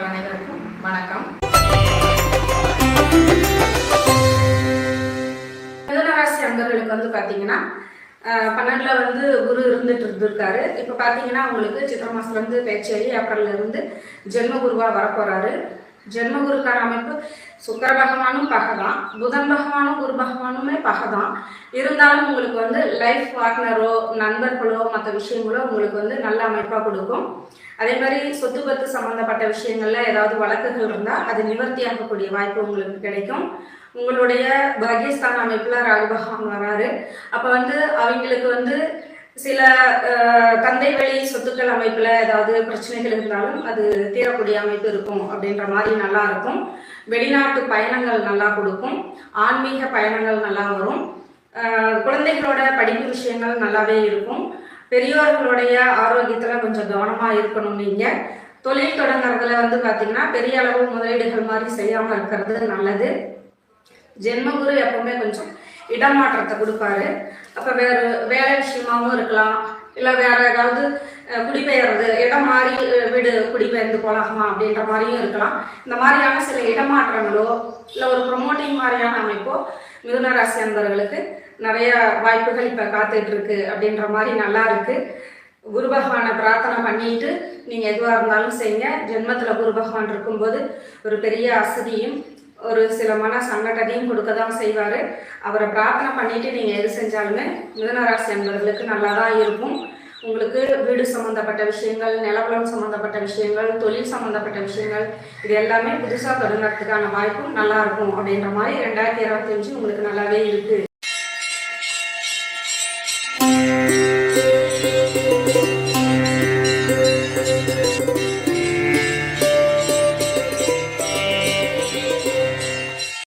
நேயர்கள் அனைவருக்கும் வணக்கம். மிதனராசி அன்பர்களுக்கு வந்து பார்த்தீங்கன்னா பன்னெண்டுல வந்து குரு இருந்துட்டு இருந்திருக்காரு. இப்போ பார்த்தீங்கன்னா உங்களுக்கு சித்திர மாசத்துல இருந்து பேச்சேரி ஏப்ரல்ல இருந்து ஜென்ம குருவா வரப்போறாரு. ஜென்மகுருக்கான அமைப்பு. சுக்கர பகவானும் பகதான் புதன் பகவானும் குரு பகவானுமே பகதான் இருந்தாலும் உங்களுக்கு வந்து லைஃப் பார்ட்னரோ நண்பர்களோ மற்ற விஷயங்களோ உங்களுக்கு வந்து நல்ல அமைப்பாக கொடுக்கும். அதே மாதிரி சொத்து பத்து சம்பந்தப்பட்ட விஷயங்கள்ல ஏதாவது வழக்குகள் இருந்தால் அது நிவர்த்தியாகக்கூடிய வாய்ப்பு உங்களுக்கு கிடைக்கும். உங்களுடைய பாகியஸ்தான அமைப்புல ராகு பகவான் வராரு. அப்ப வந்து அவங்களுக்கு வந்து சில தந்தை வழி சொத்துக்கள் அமைப்புல ஏதாவது பிரச்சனைகள் இருந்தாலும் அது தீரக்கூடிய அமைப்பு இருக்கும் அப்படின்ற மாதிரி நல்லா இருக்கும். வெளிநாட்டு பயணங்கள் நல்லா கொடுக்கும். ஆன்மீக பயணங்கள் நல்லா வரும். குழந்தைகளோட படிப்பு விஷயங்கள் நல்லாவே இருக்கும். பெரியோர்களுடைய ஆரோக்கியத்துல கொஞ்சம் கவனமா இருக்கணும் நீங்க. தொழில் தொடங்குறதுல வந்து பாத்தீங்கன்னா பெரிய அளவு முதலீடுகள் மாதிரி செய்யாம இருக்கிறது நல்லது. ஜென்மகுரு எப்பவுமே கொஞ்சம் இடமாற்றத்தை கொடுப்பாரு. அப்ப வேற வேலை விஷயமாவும் இருக்கலாம். இல்ல வேற ஏதாவது குடிபெயர்றது இடம் மாறி வீடு குடிபெயர்ந்து போலாமா அப்படின்ற மாதிரியும் இருக்கலாம். இந்த மாதிரியான சில இடமாற்றங்களோ இல்ல ஒரு ப்ரொமோட்டிங் மாதிரியான அமைப்போ மிதுன ராசி அன்பர்களுக்கு நிறைய வாய்ப்புகள் இப்ப காத்துட்டு இருக்கு அப்படின்ற மாதிரி நல்லா இருக்கு. குரு பகவானை பிரார்த்தனை பண்ணிட்டு நீங்க எதுவா இருந்தாலும் செய்யுங்க. ஜென்மத்துல குரு பகவான் இருக்கும்போது ஒரு பெரிய அசதியும் ஒரு சில மன சங்கடத்தையும் கொடுக்க தான் செய்வார். அவரை பிரார்த்தனை பண்ணிட்டு நீங்கள் எது செஞ்சாலுமே மிதனராசி என்பவர்களுக்கு நல்லா தான் இருக்கும். உங்களுக்கு வீடு சம்மந்தப்பட்ட விஷயங்கள் நிலவலம் சம்மந்தப்பட்ட விஷயங்கள் தொழில் சம்மந்தப்பட்ட விஷயங்கள் இது எல்லாமே புதுசாக தொடங்குறதுக்கான வாய்ப்பும் நல்லா இருக்கும் அப்படின்ற மாதிரி ரெண்டாயிரத்தி இருபத்தஞ்சு உங்களுக்கு நல்லாவே இருக்குது